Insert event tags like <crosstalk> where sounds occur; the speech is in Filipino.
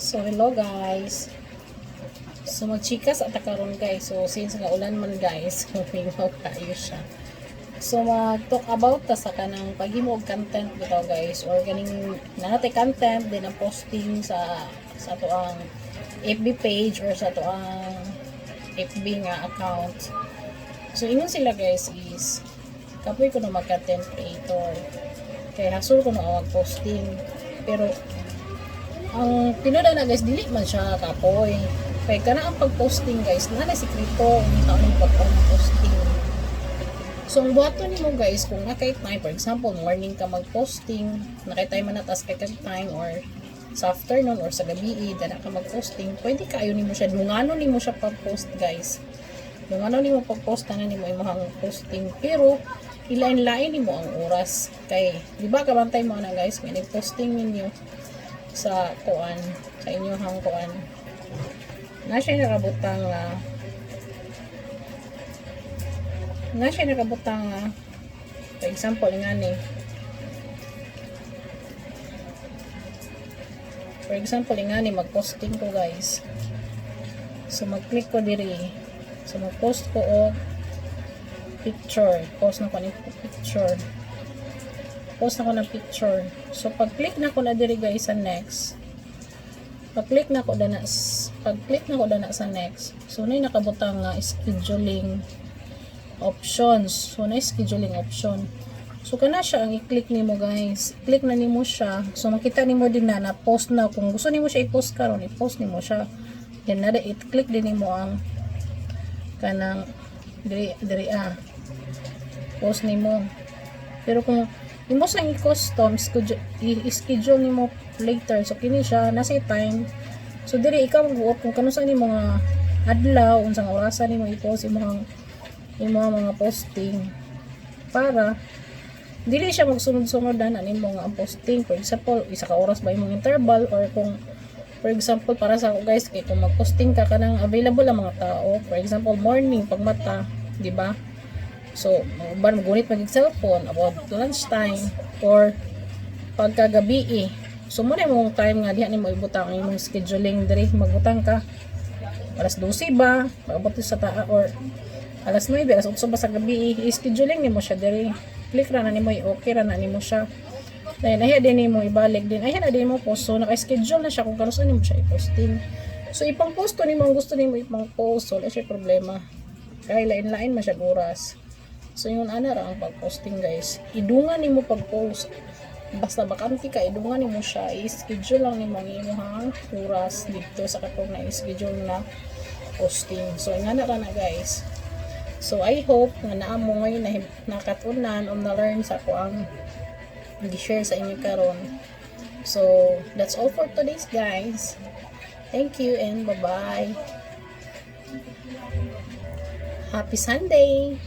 So, hello guys. So, magchikas at karon guys. So, since nga ulan man guys, <laughs> humingaw kayo siya. So, mag-talk about ta sa kanang paghimo og content bitaw guys. Or ganing nanate content, din ang posting sa sa to ang FB page or sa to ang FB nga account. So, ingon sila guys is kapoy ko na mag-content creator. Kaya hasol ko na ang posting. Pero, ang tinuda na guys, dili man siya kapoy. Kaya kana ang pag-posting guys, na na sikreto ang taon ng pag-posting. So, ang buhato ni mo guys, kung nakay time, for example, morning ka mag-posting, nakay time man natas kay time, or sa afternoon or sa gabi, dala ka mag-posting, pwede ka ni mo siya, dungano ni mo siya pag-post guys. Dungano ni mo pag-post na ni mo imong posting, pero ilain-lain ni mo ang oras. Kay, di ba kabantay mo na guys, may nag-posting ninyo sa kuan, sa inyong kuan. Na siya nakabutang nga nga siya nakabutang nga for example nga ni for example nga ni mag-posting ko guys. So mag-click ko diri. So mag-post ko og picture. Post na ko ni picture post na ko ng picture. So pag-click na ko na diri guys sa next. Pag-click na ko dana pag-click na ko dana sa next. So na nakabutang nga scheduling options. So na scheduling option. So kana siya ang i-click nimo guys. Click na nimo siya. So makita nimo din na na post na. Kung gusto nimo siya i-post karon i-post nimo siya. Then na i-click din nimo ang kanang diri diri ah post nimo. Pero kung imo sa i-custom schedule- i-schedule nimo later. So kini siya nasa time. So diri ikaw mag kung kano sa nimo nga adlaw unsang orasan nimo i-post imong imong mga posting. Para dili siya magsunod-sunod na nimo nga posting. For example isa ka oras ba imong interval? Or kung for example para sa ako guys kay kung mag-posting ka kanang available ang mga tao. For example morning pagmata di ba so uban magunit mag cellphone about lunchtime or pagkagabi eh. So mo na imong time nga diha nimo ibutang ang imong scheduling diri magbutang ka. Alas 12 ba paabot sa taa or alas 9 alas 8 ba sa gabi eh, i-scheduling nimo siya diri. Click ra na nimo i-okay ra na nimo siya. Dahil ahiya din nimo ibalik din. Ahiya na din mo post. So naka-schedule na siya kung kano saan nimo siya i-posting. So ipang post ko nimo ang gusto nimo ipang post so wala siya problema. Kaya lain-lain man siya oras so yun ana ra ang pag-posting guys idungan nimo pag-post basta bakante ka idungan nimo siya i-schedule lang nimo ang imong oras dito sa katong na i-schedule na posting so nga na ra na guys So I hope nga naa mo ngayon na nakatunan o na-learn sa ko ang i-share sa inyo karon. So that's all for today's guys. Thank you and bye-bye. Happy Sunday!